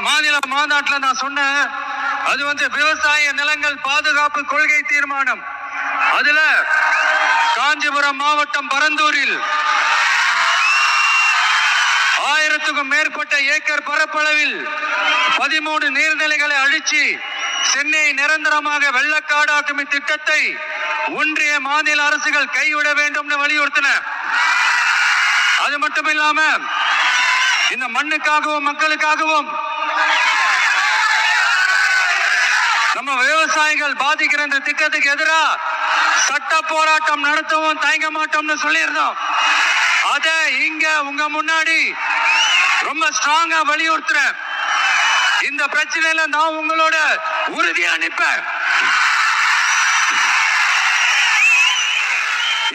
மாநில மாநாட்டில் நான் சொன்னேன் அது வந்து விவசாய நிலங்கள் பாதுகாப்பு கொள்கை தீர்மானம். அதுல காஞ்சிபுரம் மாவட்டம் பரந்தூரில் ஆயிரத்துக்கும் மேற்பட்ட ஏக்கர் பரப்பளவில் பதிமூணு நீர்நிலைகளை அழிச்சு சென்னை நிரந்தரமாக வெள்ளக்காடாக்கும் இத்திட்டத்தை ஒன்றிய மாநில அரசுகள் கைவிட வேண்டும் வலியுறுத்தின. அது மட்டும் இல்லாம இந்த மண்ணுக்காகவும் மக்களுக்காகவும் நம்ம விவசாயிகள் பாதிக்கிற இந்த திட்டத்துக்கு எதிராக சட்ட போராட்டம் நடத்தவும் தயங்க மாட்டோம்னு சொல்லியிருந்தோம். அத இங்க உங்க முன்னாடி ரொம்ப ஸ்ட்ராங்கா வலியுறுத்துறேன். இந்த பிரச்சனையில நான் உங்களோட உறுதியா நிற்பேன்.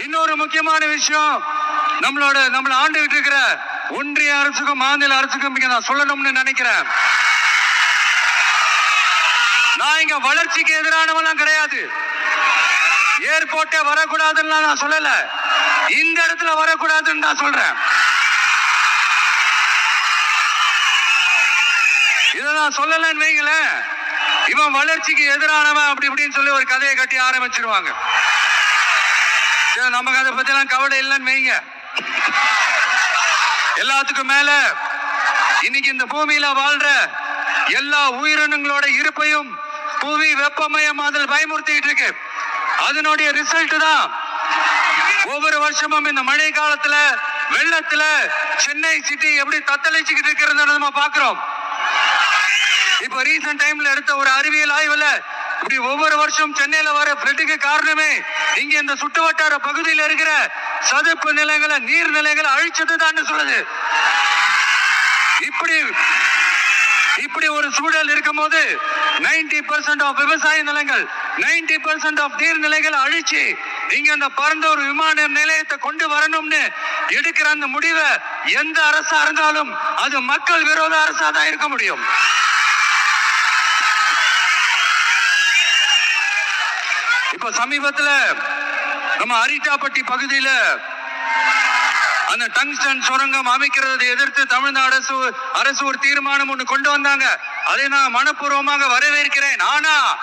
இன்னொரு முக்கியமான விஷயம் நம்மளோட நம்மள ஆண்டுகிட்டு இருக்கிற ஒன்றிய அரசுக்கும் மாநில அரசுக்கும் நான் சொல்லணும்னு நினைக்கிறேன். நான் இங்க வளர்ச்சிக்கு எதிரானவெல்லாம் கிடையாது. ஏர்போர்ட்டே வரக்கூடாதுன்னு நான் சொல்லல. இந்த இடத்துல வரக்கூடாதுன்னு நான் சொல்றேன். இதை நான் சொல்லலன்னு வைங்களேன். இவன் வளர்ச்சிக்கு எதிரானவன் அப்படி இப்படின்னு சொல்லி ஒரு கதையை கட்டி ஆரம்பிச்சிருவாங்க. சரி, நமக்கு அதை பத்தி எல்லாம் கவலை இல்லைன்னு வைங்க. எல்லாத்துக்கும் மேல இன்னைக்கு இந்த பூமியில வாழ்ற எல்லா உயிரினங்களோட இருப்பையும் புவி வெப்பமயமாதல் பயமுறுத்திட்டு இருக்கு. அதனுடைய ரிசல்ட் தான் ஒவ்வொரு வருஷமும் இந்த மழை காலத்துல வெள்ளத்துல சென்னை சிட்டி எப்படி தத்தளிச்சுக்கிட்டு இருக்கிறது நம்ம பாக்குறோம் இப்ப ரீசன்ட் டைம்ல எடுத்த ஒரு அறிவியல் ஆய்வுல இப்படி ஒவ்வொரு வருஷம் சென்னையில வர பிளட்டுக்கு காரணமே இங்க இந்த சுற்றுவட்டார பகுதியில் இருக்கிற சதுப்பு நிலைகளை நீர் நிலைகளை அழிச்சது தான் சொல்லுது. இப்படி இப்படி ஒரு சூழல் இருக்கும்போது 90% பர்சன்ட் ஆஃப் விவசாய நிலங்கள் 90% பர்சன்ட் ஆஃப் நீர்நிலைகள் அழிச்சு இங்க அந்த பரந்தூர் விமான நிலையத்தை கொண்டு வரணும்னு எடுக்கிற அந்த முடிவை எந்த அரசா இருந்தாலும் அது மக்கள் விரோத அரசா தான் இருக்க முடியும். இப்ப சமீபத்துல நம்ம அரிட்டாப்பட்டி பகுதியில அந்த டங்ஸ்டன் சுரங்கம் அமைக்கிறதை எதிர்த்து தமிழ்நாடு அரசு அரசு ஒரு தீர்மானம் ஒன்று கொண்டு வந்தாங்க. அதை நான் மனப்பூர்வமாக வரவேற்கிறேன். ஆனா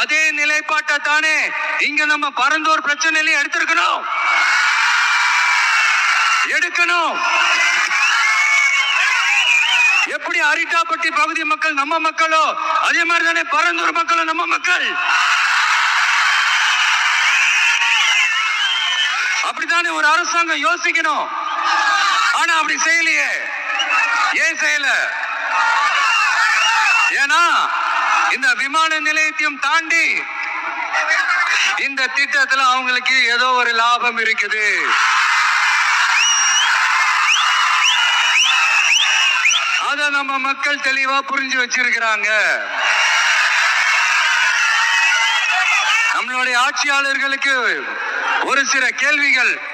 அதே நிலைப்பாட்டை தானே இங்க நம்ம பரந்தூர் பிரச்சனையிலையும் எடுத்திருக்கணும். எடுக்கணும். எப்படி அரிட்டாப்பட்டி பகுதி மக்கள் நம்ம மக்களோ அதே மாதிரி தானே பரந்தூர் மக்களும் நம்ம மக்கள்? அப்படித்தானே ஒரு அரசாங்கம் யோசிக்கணும். ஆனா அப்படி செய்யலையே. ஏன் செய்யல? ஏன்னா இந்த விமான நிலையத்தையும் தாண்டி இந்த திட்டத்துல அவங்களுக்கு ஏதோ ஒரு லாபம் இருக்குது. அத நம்ம மக்கள் தெளிவா புரிஞ்சு வச்சிருக்கிறாங்க. நம்மளுடைய ஆட்சியாளர்களுக்கு ஒரு சில கேள்விகள்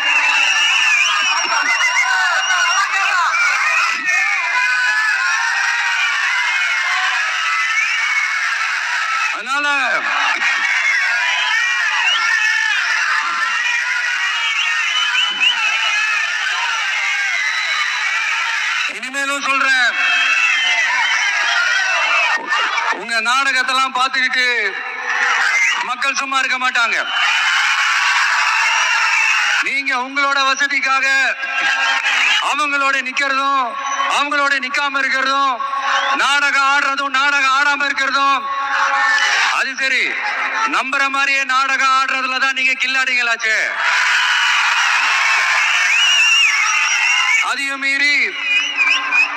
உங்க நாடகத்தெல்லாம் பார்த்துக்கிட்டு மக்கள் சும்மா இருக்க மாட்டாங்க. நீங்க உங்களோட வசதிக்காக அவங்களோட நிக்கிறதும் அவங்களோட நிக்காம இருக்கிறதும் நாடகம் ஆடுறதும் நாடகம் ஆடாம இருக்கிறதும் அது சரி நம்புற மாதிரியே நாடகம் ஆடுறதுல தான் நீங்க கில்லாடிங்களாச்சு. அதையும் மீறி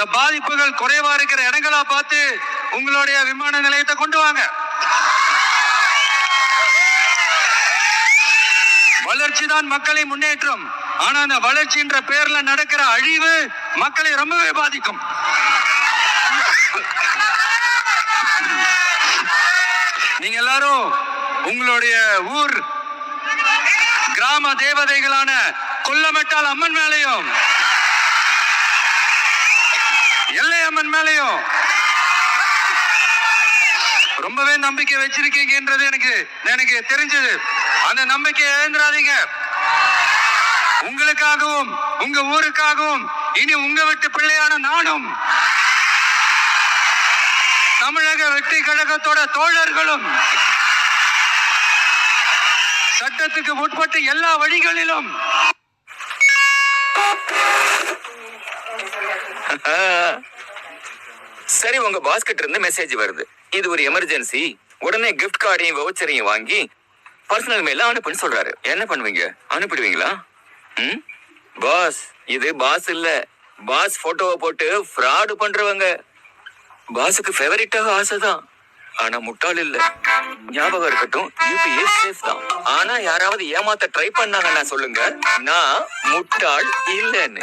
இந்த பாதிப்புகள் குறைவா இருக்கிற இடங்களா பார்த்து உங்களுடைய விமான நிலையத்தை கொண்டு வாங்க. வளர்ச்சி தான் மக்களை முன்னேற்றம். ஆனா அந்த வளர்ச்சின்ற பேர்ல நடக்கிற அழிவு மக்களை ரொம்பவே பாதிக்கும். நீங்க எல்லாரும் உங்களுடைய ஊர் கிராம தேவதைகளான கொல்லமெட்டால் அம்மன் மேலையும் எல்லையம்மன் மேலையும். ரொம்பவே நம்பிக்கை வச்சிருக்கீங்கன்றது எனக்கு எனக்கு தெரிஞ்சது. அந்த நம்பிக்கையை எழுந்துடாதீங்க உங்களுக்காகவும் உங்க ஊருக்காகவும் இனி உங்க விட்டு பிள்ளையான நானும் தமிழக வெற்றி கழகத்தோட தோழர்களும் சட்டத்துக்கு உட்பட்டு எல்லா வழிகளிலும் சரி உங்க பாஸ் இருந்து மெசேஜ் வருது. இது ஒரு எமர்ஜென்சி உடனே கிஃப்ட் கார்டையும் வவுச்சரையும் வாங்கி பர்சனல் மெயில அனுப்புன்னு சொல்றாரு. என்ன பண்ணுவீங்க? அனுப்பிடுவீங்களா? ம்? பாஸ் இது பாஸ் இல்ல. பாஸ் போட்டோவை போட்டு ஃப்ராடு பண்றவங்க. பாஸுக்கு ஃபேவரட்டாக ஆசைதான் ஆனா முட்டாள் இல்ல. ஞாபகம் இருக்கட்டும் யூபிஏ சேஃப் தான். ஆனா யாராவது ஏமாத்த ட்ரை பண்ணாங்கன்னா சொல்லுங்க நான் முட்டாள் இல்லைன்னு.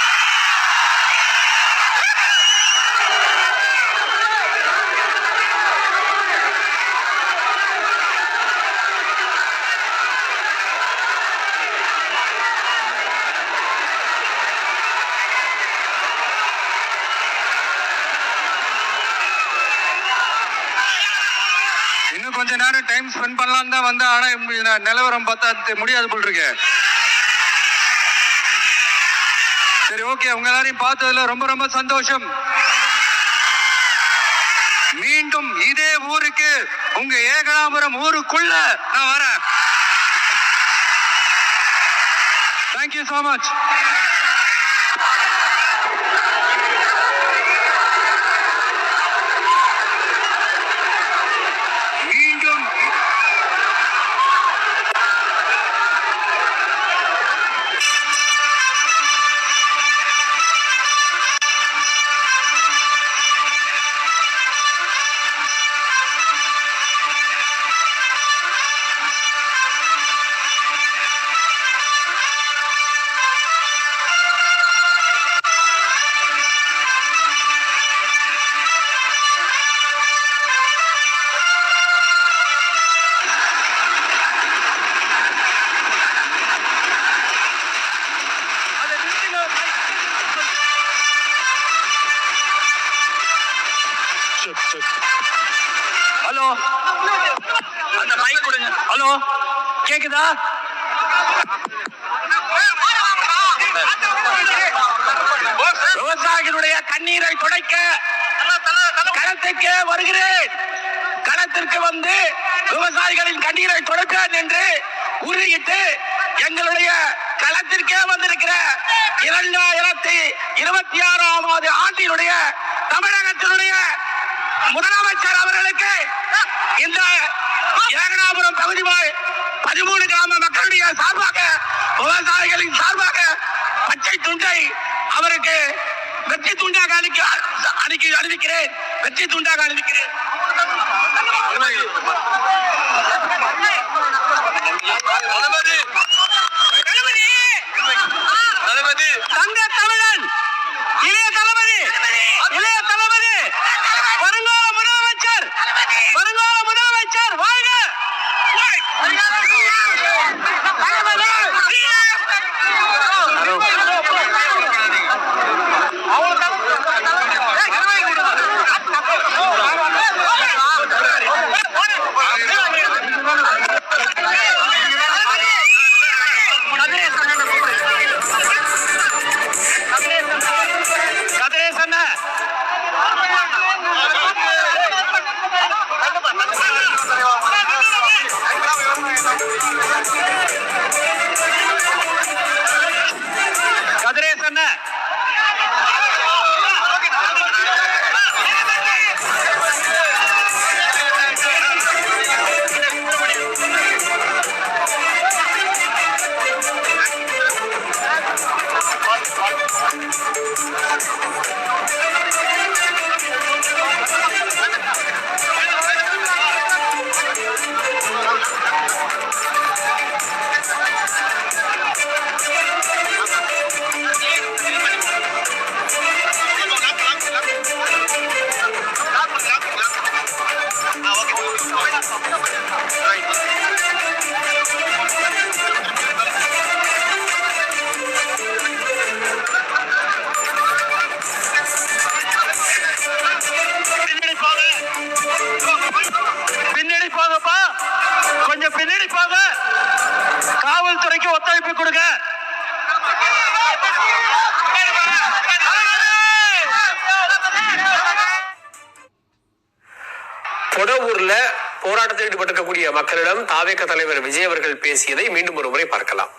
டைம் ஸ்பெண்ட் பண்ணலாம் தான் வந்தேன் ஆனா நிலவரம் பார்த்தா முடியாது போல் இருக்கு. சரி ஓகே உங்க எல்லாரையும் பார்த்ததுல ரொம்ப ரொம்ப சந்தோஷம். மீண்டும் இதே ஊருக்கு உங்க ஏகனாபுரம் ஊருக்குள்ள நான் வரேன். Thank you so much mike கொடுங்க. ஹலோ கேக்குதா? விவசாயிகளுடைய கண்ணீரை துடைக்க களத்திற்கு வருகிறேன். களத்திற்கு வந்து விவசாயிகளின் கண்ணீரை துடைப்பேன் என்று உறுதியிட்டு எங்களுடைய களத்திற்கே வந்திருக்கிற இரண்டாயிரத்தி இருபத்தி ஆறாவது ஆண்டினுடைய தமிழகத்தினுடைய முதலமைச்சர் அவர்களுக்கு இந்த ஏகனாபுரம் பகுதி வாழ் பதிமூணு கிராம மக்களுடைய சார்பாக விவசாயிகளின் சார்பாக பச்சை துண்டை அவருக்கு வெற்றி துண்டாக அனுப்பி அளிக்க அறிவிக்கிறேன் வெற்றி துண்டாக அறிவிக்கிறேன் போராட்டத்தில் ஈடுபட்டிருக்கக்கூடிய மக்களிடம் தாவேக தலைவர் விஜய் அவர்கள் பேசியதை மீண்டும் ஒரு முறை பார்க்கலாம்.